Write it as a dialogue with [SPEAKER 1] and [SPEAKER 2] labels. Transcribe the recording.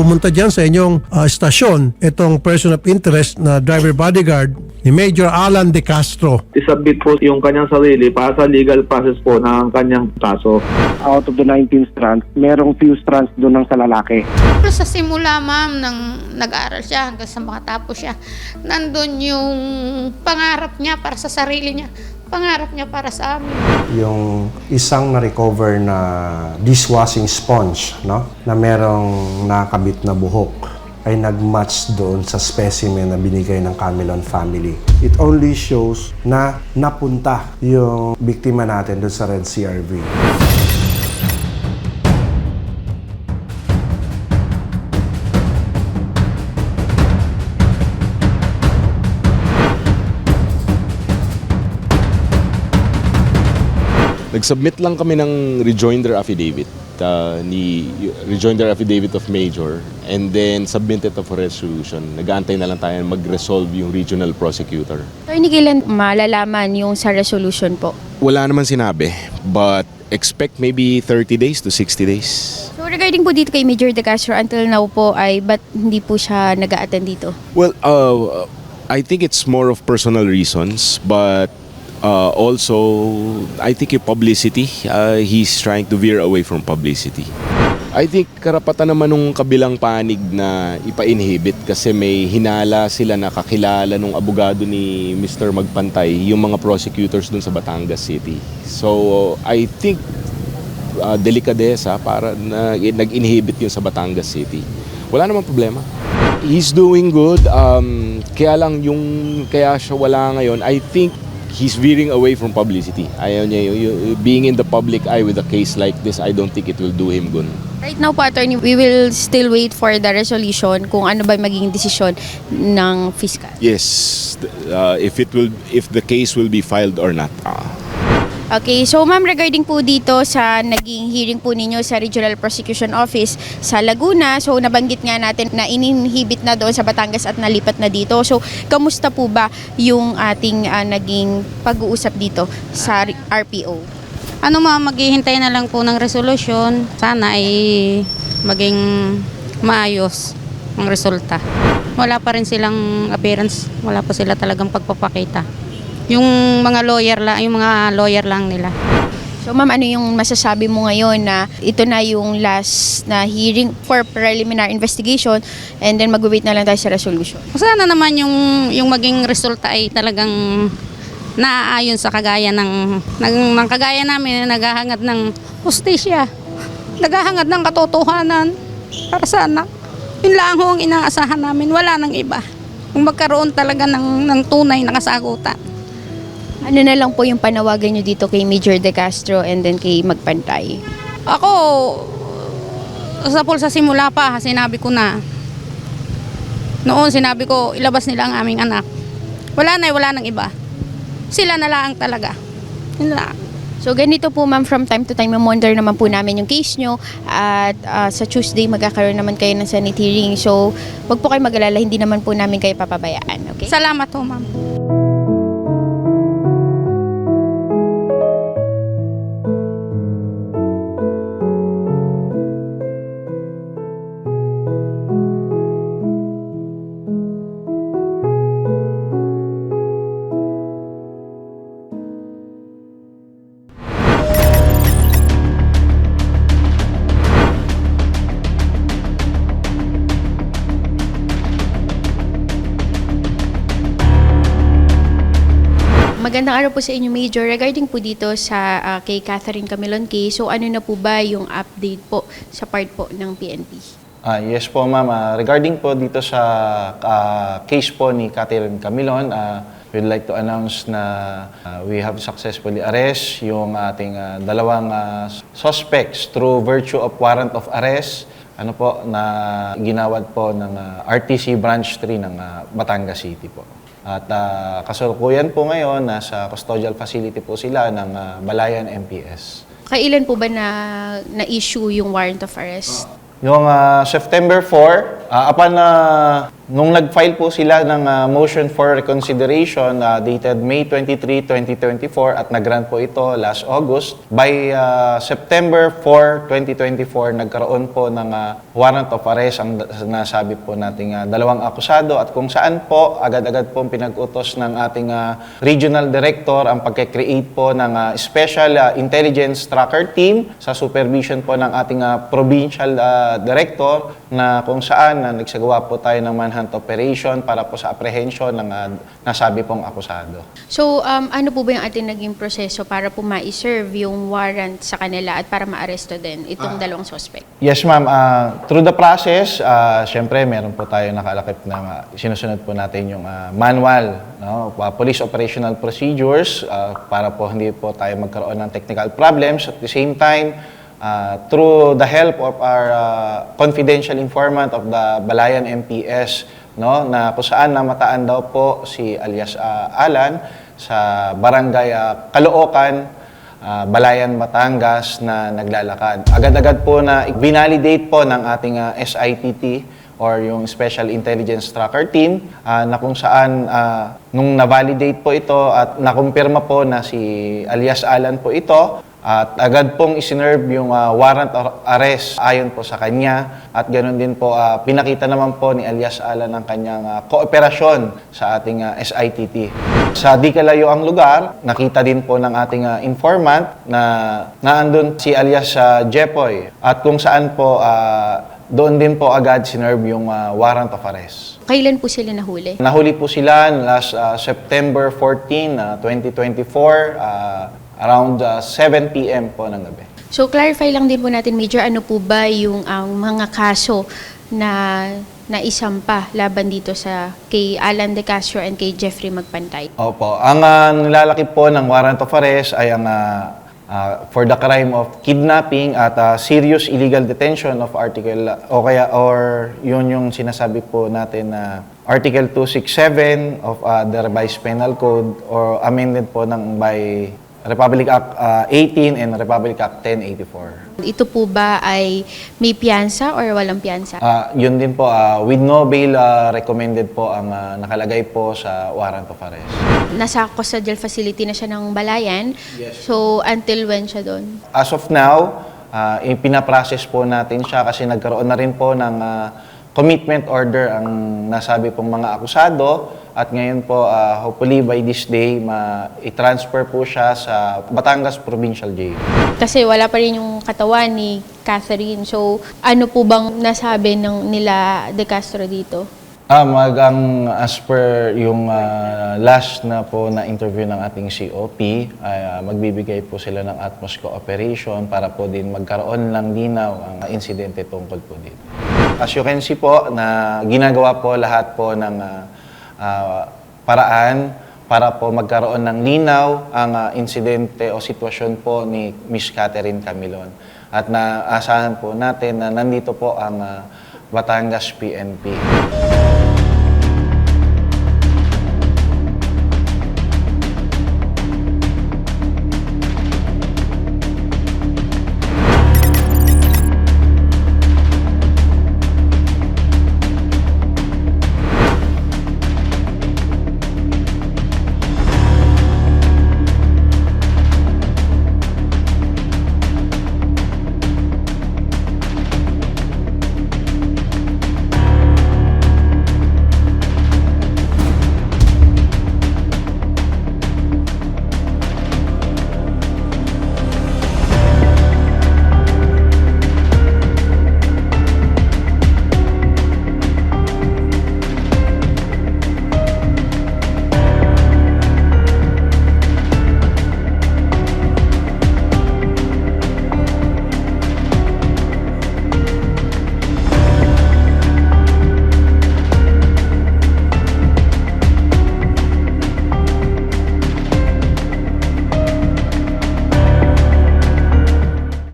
[SPEAKER 1] pumunta dyan sa inyong ah, estasyon itong person of interest na driver bodyguard ni Major Alan De Castro.
[SPEAKER 2] isubmit po yung kanyang sarili para sa legal process po ng kanyang kaso.
[SPEAKER 3] out of the 19 strands, merong few strands doon ng sa lalaki.
[SPEAKER 4] Pero sa simula, ma'am, nang nag-aaral siya hanggang sa makatapos siya, nandun yung pangarap niya para sa sarili niya. Pangarap niya para sa amin.
[SPEAKER 5] yung isang na-recover na dishwashing sponge no na merong nakabit na buhok ay nag-match doon sa specimen na binigay ng Camelon family. It only shows na napunta yung biktima natin doon sa Red CRV.
[SPEAKER 6] Nag-submit lang kami ng rejoinder affidavit uh, ni rejoinder affidavit of major and then submitted for resolution. Nag-aantay na lang tayo mag-resolve yung regional prosecutor.
[SPEAKER 7] Attorney, kailan malalaman yung sa resolution po?
[SPEAKER 6] Wala naman sinabi but expect maybe 30 days to 60 days.
[SPEAKER 7] So regarding po dito kay Major De Castro, until now po ay ba't hindi po siya nag attend dito?
[SPEAKER 6] Well, uh, I think it's more of personal reasons, but uh, also I think yung publicity, uh, he's trying to veer away from publicity. I think karapatan naman nung kabilang panig na ipa-inhibit kasi may hinala sila na kakilala nung abogado ni Mr. Magpantay, yung mga prosecutors dun sa Batangas City. So I think uh, delikadesa para na nag-inhibit yun sa Batangas City. Wala namang problema. He's doing good. Um, kaya lang yung kaya siya wala ngayon, I think he's veering away from publicity. Ayaw niya, y- y- being in the public eye with a case like this, I don't think it will do him good.
[SPEAKER 7] Right now po, attorney, we will still wait for the resolution kung ano ba magiging desisyon ng fiscal.
[SPEAKER 6] Yes, uh, if it will, if the case will be filed or not. Ah.
[SPEAKER 7] Okay, so ma'am, regarding po dito sa naging hearing po ninyo sa Regional Prosecution Office sa Laguna, so nabanggit nga natin na ininhibit na doon sa Batangas at nalipat na dito. So, kamusta po ba yung ating ah, naging pag-uusap dito sa RPO?
[SPEAKER 4] Ano ma'am, maghihintay na lang po ng resolusyon. Sana ay maging maayos ang resulta. Wala pa rin silang appearance, wala pa sila talagang pagpapakita. Yung mga lawyer lang, yung mga lawyer lang nila.
[SPEAKER 7] So ma'am, ano yung masasabi mo ngayon na ito na yung last na hearing for preliminary investigation and then mag-wait na lang tayo sa resolution?
[SPEAKER 4] Sana naman yung yung maging resulta ay talagang naaayon sa kagaya ng ng, ng kagaya namin na naghahangad ng hustisya. Naghahangad ng katotohanan para sa anak. Yun lang ho ang inaasahan namin. Wala nang iba. Kung magkaroon talaga ng, ng tunay na kasagutan.
[SPEAKER 7] Ano na lang po yung panawagan nyo dito kay Major De Castro and then kay Magpantay?
[SPEAKER 4] Ako, sa pulsa simula pa, sinabi ko na. Noon sinabi ko, ilabas nila ang aming anak. Wala na, wala nang iba. Sila na lang talaga. Yun lang.
[SPEAKER 7] So ganito po ma'am, from time to time, monitor naman po namin yung case nyo at ah, sa Tuesday magkakaroon naman kayo ng Senate hearing. So wag po kayo mag-alala, hindi naman po namin kayo papabayaan. Okay?
[SPEAKER 4] Salamat ho, ma'am.
[SPEAKER 7] Magandang araw po sa inyo, Major. Regarding po dito sa ah, kay Catherine Camilon case, so ano na po ba yung update po sa part po ng PNP?
[SPEAKER 8] Ah, yes po, ma'am. Ah, regarding po dito sa ah, case po ni Catherine Camilon, ah, we'd like to announce na ah, we have successfully arrest yung ating ah, dalawang ah, suspects through virtue of warrant of arrest ano po na ginawad po ng ah, RTC Branch 3 ng ah, Batangas City po. At uh, kasalukuyan po ngayon, nasa custodial facility po sila ng ah, Balayan MPS.
[SPEAKER 7] Kailan po ba na na-issue yung warrant of arrest?
[SPEAKER 8] Ah, September 4, ah, upon na nung nag-file po sila ng ah, motion for reconsideration ah, dated May 23, 2024 at nag-grant po ito last August, by ah, September 4, 2024, nagkaroon po ng ah, warrant of arrest ang nasabi po nating ah, dalawang akusado. At kung saan po agad-agad po pinag-utos ng ating ah, regional director ang pagke-create po ng ah, special ah, intelligence tracker team sa supervision po ng ating ah, provincial ah, director na kung saan na nagsagawa po tayo ng manhunt operation para po sa apprehension ng ah, nasabi pong akusado.
[SPEAKER 7] So, um, ano po ba yung ating naging proseso para po ma-serve yung warrant sa kanila at para ma-aresto din itong dalawang suspect?
[SPEAKER 8] Yes, ma'am. Ah, through the process, uh, syempre, meron po tayo nakalakip na ah, sinusunod po natin yung ah, manual, no? ah, police operational procedures ah, para po hindi po tayo magkaroon ng technical problems. At the same time, ah, through the help of our ah, confidential informant of the Balayan MPS, no, na kung saan namataan daw po si alias ah, Alan sa barangay ah, Caloocan, ah, Balayan, Batangas na naglalakad. Agad-agad po na binalidate po ng ating ah, SITT or yung Special Intelligence Tracker Team ah, na kung saan ah, nung na-validate po ito at nakumpirma po na si alias Alan po ito at agad pong isinerve yung ah, warrant of arrest ayon po sa kanya at ganoon din po ah, pinakita naman po ni alias Alan ang kanyang ah, kooperasyon sa ating ah, SITT. Sa di kalayo ang lugar, nakita din po ng ating ah, informant na naandun si alias ah, Jepoy at kung saan po ah, doon din po agad sinerve yung ah, warrant of arrest.
[SPEAKER 7] Kailan po sila nahuli?
[SPEAKER 8] Nahuli po sila last ah, September 14, ah, 2024, ah, around ah, 7 p.m. po ng gabi.
[SPEAKER 7] So, clarify lang din po natin, Major, ano po ba yung ang mga kaso na naisampa laban dito sa kay Alan De Castro and kay Jeffrey Magpantay?
[SPEAKER 8] Opo. Ang ah, nilalakip po ng warrant of arrest ay ang ah, ah, for the crime of kidnapping at ah, serious illegal detention of article o kaya or yun yung sinasabi po natin na article 267 of ah, the revised penal code or amended po ng by Republic Act ah, 18 and Republic Act 1084.
[SPEAKER 7] Ito po ba ay may piyansa or walang piyansa?
[SPEAKER 8] Ah, yun din po, ah, with no bail ah, recommended po ang ah, nakalagay po sa warrant of arrest.
[SPEAKER 7] Nasa custodial facility na siya ng Balayan. So, until when siya doon?
[SPEAKER 8] As of now, uh, ipinaprocess po natin siya kasi nagkaroon na rin po ng ah, commitment order ang nasabi pong mga akusado at ngayon po, ah, hopefully by this day, ma-transfer po siya sa Batangas Provincial Jail.
[SPEAKER 7] Kasi wala pa rin yung katawan ni Catherine. So, ano po bang nasabi ng nila De Castro dito?
[SPEAKER 8] Ah, mag ang as per yung ah, last na po na interview ng ating COP, ay ah, magbibigay po sila ng Atmos Cooperation para po din magkaroon ng linaw ang insidente tungkol po dito. As you can see po na ginagawa po lahat po ng ah, ah, paraan para po magkaroon ng linaw ang ah, insidente o sitwasyon po ni Miss Catherine Camilon. At naasahan po natin na nandito po ang ah, Batangas PNP.